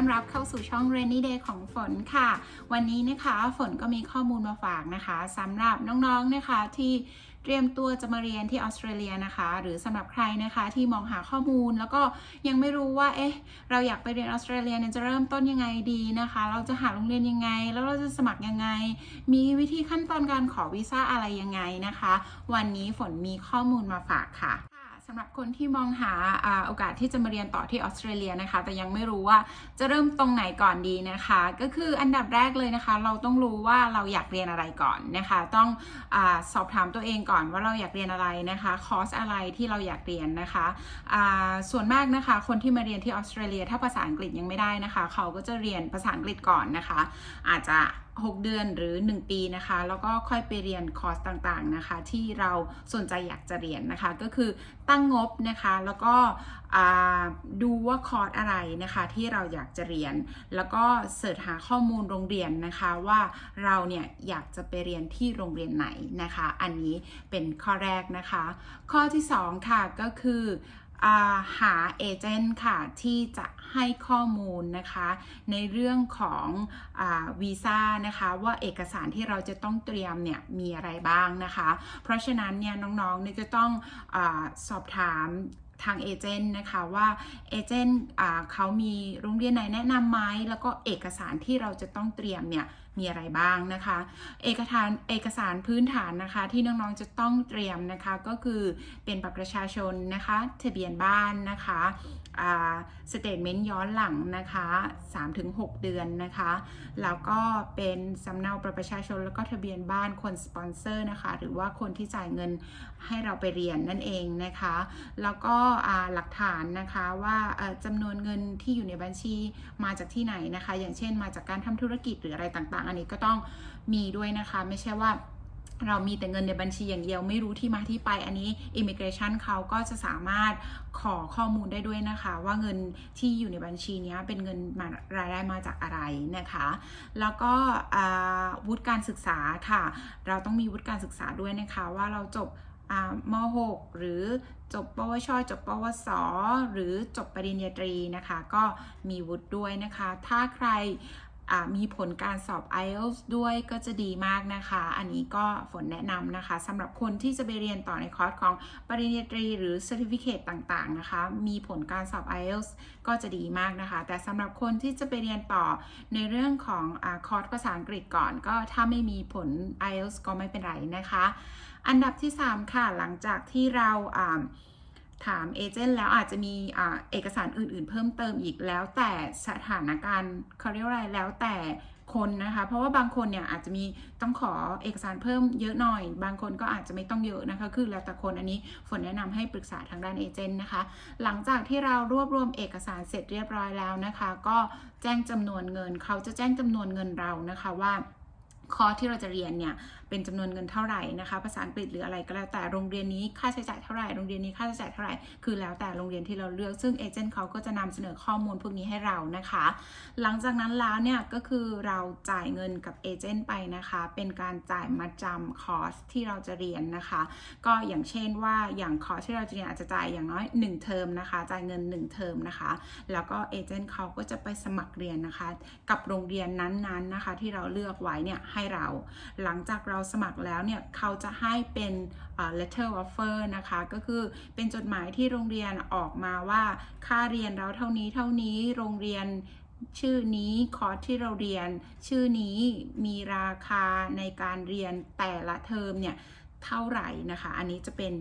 ต้อนรับเข้าสู่ช่อง Rainy Day ของฝนค่ะ วันนี้นะคะฝนก็มีข้อมูลมาฝากนะคะสำหรับน้องๆนะคะที่เตรียมตัวจะมาเรียนที่ออสเตรเลียนะคะ หรือสำหรับใครนะคะที่มองหาข้อมูลแล้วก็ยังไม่รู้ว่าเอ๊ะเราอยากไปเรียนออสเตรเลียเนี่ยจะเริ่มต้นยังไงดีนะคะ เราจะหาโรงเรียนยังไง แล้วเราจะสมัครยังไง มีวิธีขั้นตอนการขอวีซ่าอะไรยังไงนะคะ วันนี้ฝนมีข้อมูลมาฝากค่ะ สำหรับคนที่มองหาโอกาสที่จะมาเรียนต่อที่ออสเตรเลียนะคะ แต่ยังไม่รู้ว่าจะเริ่มตรงไหนก่อนดีนะคะ ก็คืออันดับแรกเลยนะคะ เราต้องรู้ว่าเราอยากเรียนอะไรก่อนนะคะ ต้องอสอบถามตัวเองก่อนว่าเราอยากเรียนอะไรนะคะคอร์สอะไรที่เราอยากเรียนนะคะส่วนมากนะคะ คนที่มาเรียนที่ออสเตรเลีย ถ้าภาษาอังกฤษยังไม่ได้นะคะ เขาก็จะเรียนภาษาอังกฤษก่อนนะคะ อาจจะ 6 เดือนหรือ 1 ปีนะคะ แล้วก็ค่อยไปเรียนคอร์สต่างๆนะคะ ที่เราสนใจอยากจะเรียนนะคะ ก็คือตั้งงบนะคะ แล้วก็ดูว่าคอร์สอะไรนะคะที่เราอยากจะเรียน แล้วก็เสิร์ชหาข้อมูลโรงเรียนนะคะว่าเราเนี่ยอยากจะไปเรียนที่โรงเรียนไหนนะคะ อันนี้เป็นข้อแรกนะคะ ข้อที่ 2 ค่ะก็คือ หาเอเจนต์ค่ะ ที่จะให้ข้อมูลนะคะ ในเรื่องของอวีซ่านะคะ ว่าเอกสารที่เราจะต้องเตรียมเนี่ย มีอะไรบ้างนะคะ เพราะฉะนั้นเนี่ย น้องๆเนี่ยจะต้องอสอบถามทางเอเจนต์นะคะว่าเอเจนต์เขามีโรงเรียนไหนแนะนำไหมแล้วก็เอกสารที่เราจะต้องเตรียมเนี่ย มีอะไรบ้างนะคะ เอกสารเอกสารพื้นฐานนะคะ ที่น้องๆจะต้องเตรียมนะคะก็คือเป็นบัตรประชาชนนะคะ ทะเบียนบ้านนะคะ สเตทเมนต์ย้อนหลังนะคะ 3-6 เดือนนะคะ แล้วก็เป็นสำเนาประประชาชนแล้วก็ทะเบียนบ้านคนสปอนเซอร์นะคะ หรือว่าคนที่จ่ายเงินให้เราไปเรียนนั่นเองนะคะ แล้วก็หลักฐานนะคะว่าจำนวนเงินที่อยู่ในบัญชีมาจากที่ไหนนะคะ อย่างเช่นมาจากการทำธุรกิจหรืออะไรต่างๆ อันนี้ก็ต้องมีด้วยนะคะ ไม่ใช่ว่า เรามีแต่เงินในบัญชีอย่างเดียวไม่รู้ที่มาที่ไปอันนี้ Immigration เขาก็จะสามารถขอข้อมูลได้ด้วยนะคะ ว่าเงินที่อยู่ในบัญชีนี้เป็นเงินมารายได้มาจากอะไรนะคะ แล้วก็วุฒิการศึกษาค่ะ เราต้องมีวุฒิการศึกษาด้วยนะคะว่าเราจบม 6 หรือจบปวช จบปวส หรือจบปริญญาตรีนะคะ ก็มีวุฒิด้วยนะคะ ถ้าใคร มีผลการสอบ IELTS ด้วยก็จะดีมากนะคะ อันนี้ก็ฝนแนะนำนะคะสำหรับคนที่จะไปเรียนต่อในคอร์สของปริญญาตรีหรือ Certificate ต่างๆนะคะ มีผลการสอบ IELTS ก็จะดีมากนะคะ แต่สำหรับคนที่จะไปเรียนต่อในเรื่องของอคอร์สภาษาอังกฤษก่อน ก็ถ้าไม่มีผล IELTS ก็ไม่เป็นไรนะคะ อันดับที่ 3 ค่ะ หลังจากที่เราา ถามเอเจนต์แล้วอาจจะมีอเอกสารอื่นๆ เพิ่มเติมอีกแล้วแต่สถานการณ์เขาเรียกอะไรแล้วแต่คนนะคะ เพราะว่าบางคนเนี่ยอาจจะมีต้องขอเอกสารเพิ่มเยอะหน่อย บางคนก็อาจจะไม่ต้องเยอะนะคะ คือแล้วแต่คนอันนี้ฝนแนะนำให้ปรึกษาทางด้านเอเจนต์นะคะ หลังจากที่เรารวบรวมเอกสารเสร็จเรียบร้อยแล้วนะคะ ก็แจ้งจำนวนเงิน เขาจะแจ้งจำนวนเงินเรานะคะว่า คอร์สที่เราจะเรียนเนี่ยเป็นจำนวนเงินเท่าไหร่นะคะ ภาษาอังกฤษหรืออะไรก็แล้วแต่โรงเรียนนี้ค่าใช้จ่ายเท่าไหร่โรงเรียนนี้ค่าใช้จ่ายเท่าไหร่คือแล้วแต่โรงเรียนที่เราเลือกซึ่งเอเจนต์เขาก็จะนำเสนอข้อมูลพวกนี้ให้เรานะคะ หลังจากนั้นแล้วเนี่ยก็คือเราจ่ายเงินกับเอเจนต์ไปนะคะ เป็นการจ่ายมาจำคอร์สที่เราจะเรียนนะคะ ก็อย่างเช่นว่าอย่างคอร์สที่เราจะเรียนอาจจะจ่ายอย่างน้อย 1 เทอมนะคะ จ่ายเงิน 1 เทอมนะคะ แล้วก็เอเจนต์เขาก็จะไปสมัครเรียนนะคะ กับโรงเรียนนั้นๆนะคะ ที่เราเลือกไว้เนี่ยใให้เรา หลังจากเราสมัครแล้วเนี่ยเขาจะให้เป็น letter offer นะคะ ก็คือเป็นจดหมายที่โรงเรียนออกมาว่า ค่าเรียนเราเท่านี้เท่านี้โรงเรียนชื่อนี้คอร์สที่เราเรียน ชื่อนี้มีราคาในการเรียนแต่ละเทอมเนี่ยเท่าไหร่นะคะ อันนี้จะเป็น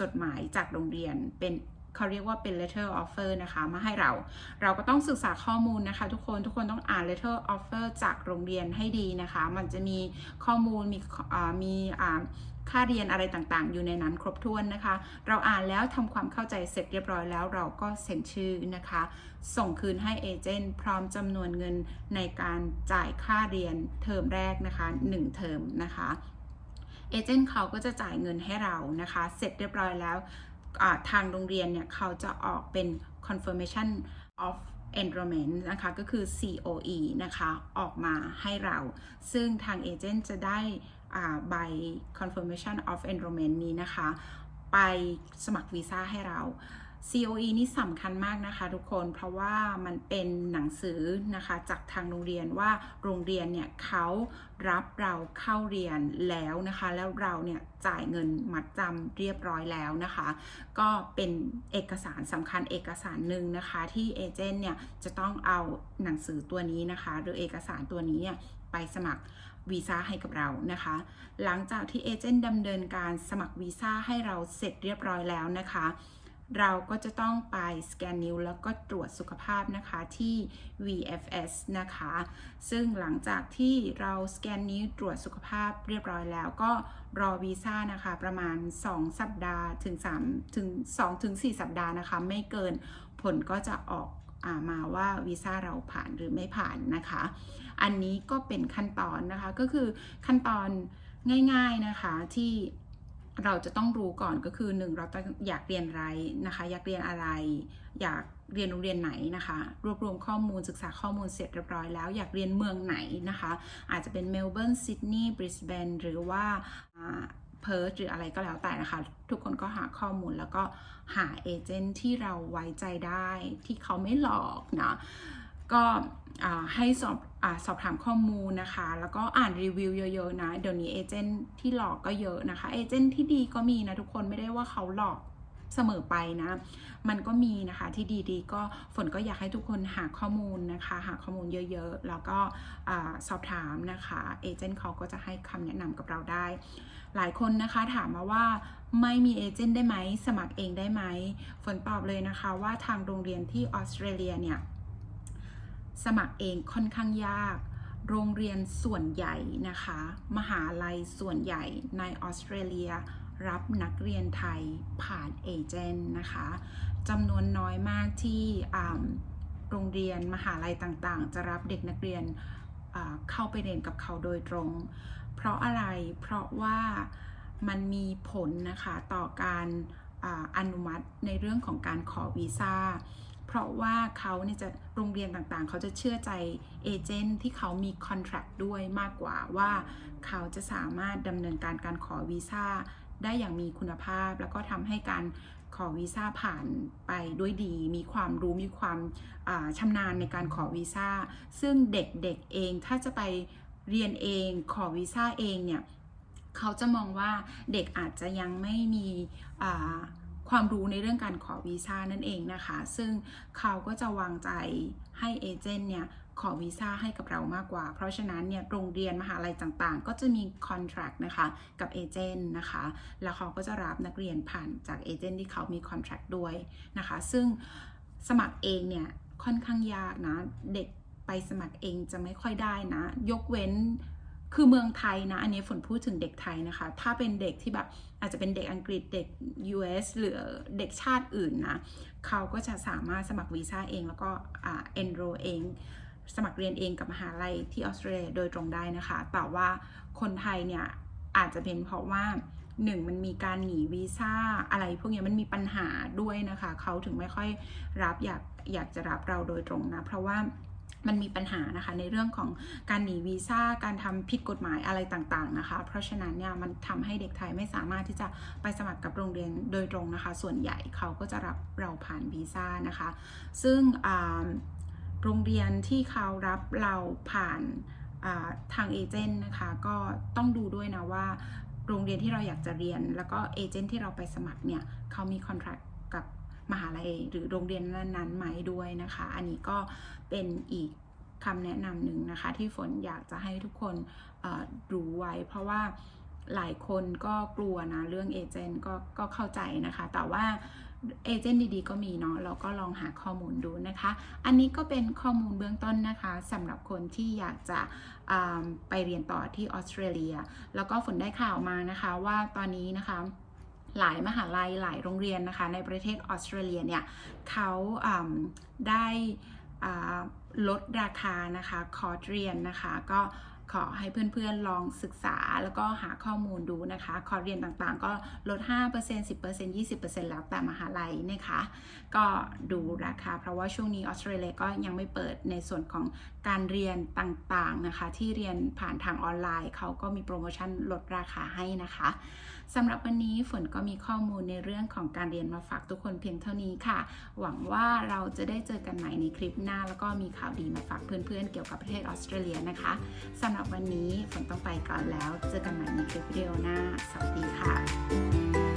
จดหมายจากโรงเรียนเป็น เขาเรียกว่าเป็น letter offer นะคะมาให้เรา เราก็ต้องศึกษาข้อมูลนะคะ ทุกคนทุกคนต้องอ่าน letter offer จากโรงเรียนให้ดีนะคะ มันจะมีข้อมูลมีมีค่าเรียนอะไรต่างๆ อยู่ในนั้นครบถ้วนนะคะ เราอ่านแล้วทำความเข้าใจเสร็จเรียบร้อยแล้วเราก็เซ็นชื่อนะคะ ส่งคืนให้เอเจนต์พร้อมจำนวนเงินในการจ่ายค่าเรียนเทอมแรกนะคะ 1 เทอมนะคะเอเจนต์เขาก็จะจ่ายเงินให้เรานะคะ เสร็จเรียบร้อยแล้ว ทางโรงเรียนเนี่ยเขาจะออกเป็น confirmation of enrollment นะคะ ก็คือ COE นะคะ ออกมาให้เรา ซึ่งทางเอเจนต์จะได้ใบ confirmation of enrollment นี้นะคะ ไปสมัครวีซ่าให้เรา COE นี่สำคัญมากนะคะทุกคนเพราะว่ามันเป็นหนังสือนะคะจากทางโรงเรียนว่าโรงเรียนเนี่ยเขารับเราเข้าเรียนแล้วนะคะ แล้วเราเนี่ยจ่ายเงินมัดจำเรียบร้อยแล้วนะคะ ก็เป็นเอกสารสำคัญเอกสารหนึ่งนะคะ ที่เอเจนต์เนี่ยจะต้องเอาหนังสือตัวนี้นะคะ หรือเอกสารตัวนี้เนี่ยไปสมัครวีซ่าให้กับเรานะคะ หลังจากที่เอเจนต์ดำเนินการสมัครวีซ่าให้เราเสร็จเรียบร้อยแล้วนะคะ เราก็จะต้องไปสแกนนิ้วแล้วก็ตรวจสุขภาพนะคะที่ VFS นะคะ ซึ่งหลังจากที่เราสแกนนิ้วตรวจสุขภาพเรียบร้อยแล้วก็รอวีซ่านะคะ ประมาณ 2 สัปดาห์ถึง3ถึง2ถึง4สัปดาห์นะคะ ไม่เกินผลก็จะออกามาว่าวีซ่าเราผ่านหรือไม่ผ่านนะคะ อันนี้ก็เป็นขั้นตอนนะคะ ก็คือขั้นตอนง่าย ๆนะคะที่ เราจะต้องรู้ก่อนก็คือหนึ่งเราต้องอยากเรียนอะไรนะคะ อยากเรียนอะไร อยากเรียนโรงเรียนไหนนะคะ รวบรวมข้อมูลศึกษาข้อมูลเสร็จเรียบร้อยแล้ว อยากเรียนเมืองไหนนะคะ อาจจะเป็นเมลเบิร์นซิดนีย์บริสเบนหรือว่าเพิร์ธหรืออะไรก็แล้วแต่นะคะ ทุกคนก็หาข้อมูลแล้วก็หาเอเจนต์ที่เราไว้ใจได้ที่เขาไม่หลอกนะก็ให้สอบ อสอบถามข้อมูลนะคะ แล้วก็อ่านรีวิวเยอะๆนะ เดี๋ยวนี้เอเจนต์ที่หลอกก็เยอะนะคะ เอเจนต์ที่ดีก็มีนะทุกคนไม่ได้ว่าเขาหลอกเสมอไปนะ มันก็มีนะคะที่ดีๆ ก็ฝนก็อยากให้ทุกคนหาข้อมูลนะคะ หาข้อมูลเยอะๆ แล้วก็สอบถามนะคะ เอเจนต์เขาก็จะให้คำแนะนำกับเราได้ หลายคนนะคะถามมาว่าไม่มีเอเจนต์ได้ไหม สมัครเองได้ไหม ฝนตอบเลยนะคะว่าทางโรงเรียนที่ออสเตรเลียเนี่ย สมัครเองค่อนข้างยาก โรงเรียนส่วนใหญ่นะคะ มหาลัยส่วนใหญ่ในออสเตรเลีย รับนักเรียนไทยผ่านเอเจนต์นะคะจำนวนน้อยมากที่โรงเรียนมหาลัยต่างๆ จะรับเด็กนักเรียนเข้าไปเรียนกับเขาโดยตรง เพราะอะไร เพราะว่ามันมีผลนะคะต่อการออนุมัติในเรื่องของการขอวีซ่า ราะว่าเขาเนี่ยจะโรงเรียนต่างๆ เขาจะเชื่อใจเอเจนต์ที่เขามีคอนแท c t ด้วยมากกว่าว่าเขาจะสามารถดำเนินการการขอวีซ่าได้อย่างมีคุณภาพ แล้วก็ทำให้การขอวีซ่าผ่านไปด้วยดี มีความรู้มีความาชำนาญในการขอวีซ่าซึ่งเด็กๆเองถ้าจะไปเรียนเองขอวีซ่าเองเนี่ยเขาจะมองว่าเด็กอาจจะยังไม่มีอ่า ความรู้ในเรื่องการขอวีซ่านั่นเองนะคะ ซึ่งเขาก็จะวางใจให้เอเจนต์เนี่ยขอวีซ่าให้กับเรามากกว่า เพราะฉะนั้นเนี่ยโรงเรียนมหาลัยต่างๆ ก็จะมีคอนแท c t นะคะกับเอเจนต์นะคะ แล้วเขาก็จะรับนักเรียนผ่านจากเอเจนต์ที่เขามีคอนแท c t ด้วยนะคะ ซึ่งสมัครเองเนี่ยค่อนข้างยากนะ เด็กไปสมัครเองจะไม่ค่อยได้นะ ยกเว้น คือเมืองไทยนะ อันนี้ฝนพูดถึงเด็กไทยนะคะ ถ้าเป็นเด็กที่แบบอาจจะเป็นเด็กอังกฤษเด็ก US หรือเด็กชาติอื่นนะ เขาก็จะสามารถสมัครวีซ่าเองแล้วก็อ่า enroll เอง สมัครเรียนเองกับมหาลัยที่ออสเตรเลียโดยตรงได้นะคะ แต่ว่าคนไทยเนี่ยอาจจะเป็นเพราะว่าหนึ่งมันมีการหนีวีซ่าอะไรพวกนี้มันมีปัญหาด้วยนะคะ เขาถึงไม่ค่อยรับอยากอยากจะรับเราโดยตรงนะ เพราะว่า มันมีปัญหานะคะในเรื่องของการหนีวีซ่าการทำผิดกฎหมายอะไรต่างๆนะคะ เพราะฉะนั้นเนี่ยมันทำให้เด็กไทยไม่สามารถที่จะไปสมัครกับโรงเรียนโดยตรงนะคะ ส่วนใหญ่เขาก็จะรับเราผ่านวีซ่านะคะ ซึ่งโรงเรียนที่เขารับเราผ่านทางเอเจนต์นะคะก็ต้องดูด้วยนะว่าโรงเรียนที่เราอยากจะเรียน แล้วก็เอเจนต์ที่เราไปสมัครเนี่ยเขามีคอนแท c t กับ มหาลัยหรือโรงเรียนนั้นๆไหมด้วยนะคะ อันนี้ก็เป็นอีกคำแนะนำหนึ่งนะคะ ที่ฝนอยากจะให้ทุกคนรู้ไว้ เพราะว่าหลายคนก็กลัวนะ เรื่องเอเจนต์ก็ก็เข้าใจนะคะ แต่ว่าเอเจนต์ดีๆ ก็มีเนาะเราก็ลองหาข้อมูลดูนะคะ อันนี้ก็เป็นข้อมูลเบื้องต้นนะคะสำหรับคนที่อยากจะไปเรียนต่อที่ออสเตรเลีย แล้วก็ฝนได้ข่าวมานะคะว่าตอนนี้นะคะ หลายมหาลัยหลายโรงเรียนนะคะ ในประเทศออสเตรเลียเนี่ยเขาได้ลดราคานะคะคอร์สเรียนนะคะก็ขอให้เพื่อนๆลองศึกษาแล้วก็หาข้อมูลดูนะคะ คอร์สเรียนต่างๆ ก็ลด 5% 10% 20%แล้วแต่มหาลัยนะคะ ก็ดูราคา เพราะว่าช่วงนี้ออสเตรเลียก็ยังไม่เปิดในส่วนของการเรียนต่างๆนะคะ ที่เรียนผ่านทางออนไลน์เขาก็มีโปรโมชั่นลดราคาให้นะคะ สำหรับวันนี้ฝนก็มีข้อมูลในเรื่องของการเรียนมาฝากทุกคนเพียงเท่านี้ค่ะ หวังว่าเราจะได้เจอกันใหม่ในคลิปหน้า แล้วก็มีข่าวดีมาฝากเพื่อนๆ เกี่ยวกับประเทศออสเตรเลียนะคะสำหรับวันนี้ฝนต้องไปก่อนแล้ว เจอกันใหม่ในคลิปวิดีโอหน้า สวัสดีค่ะ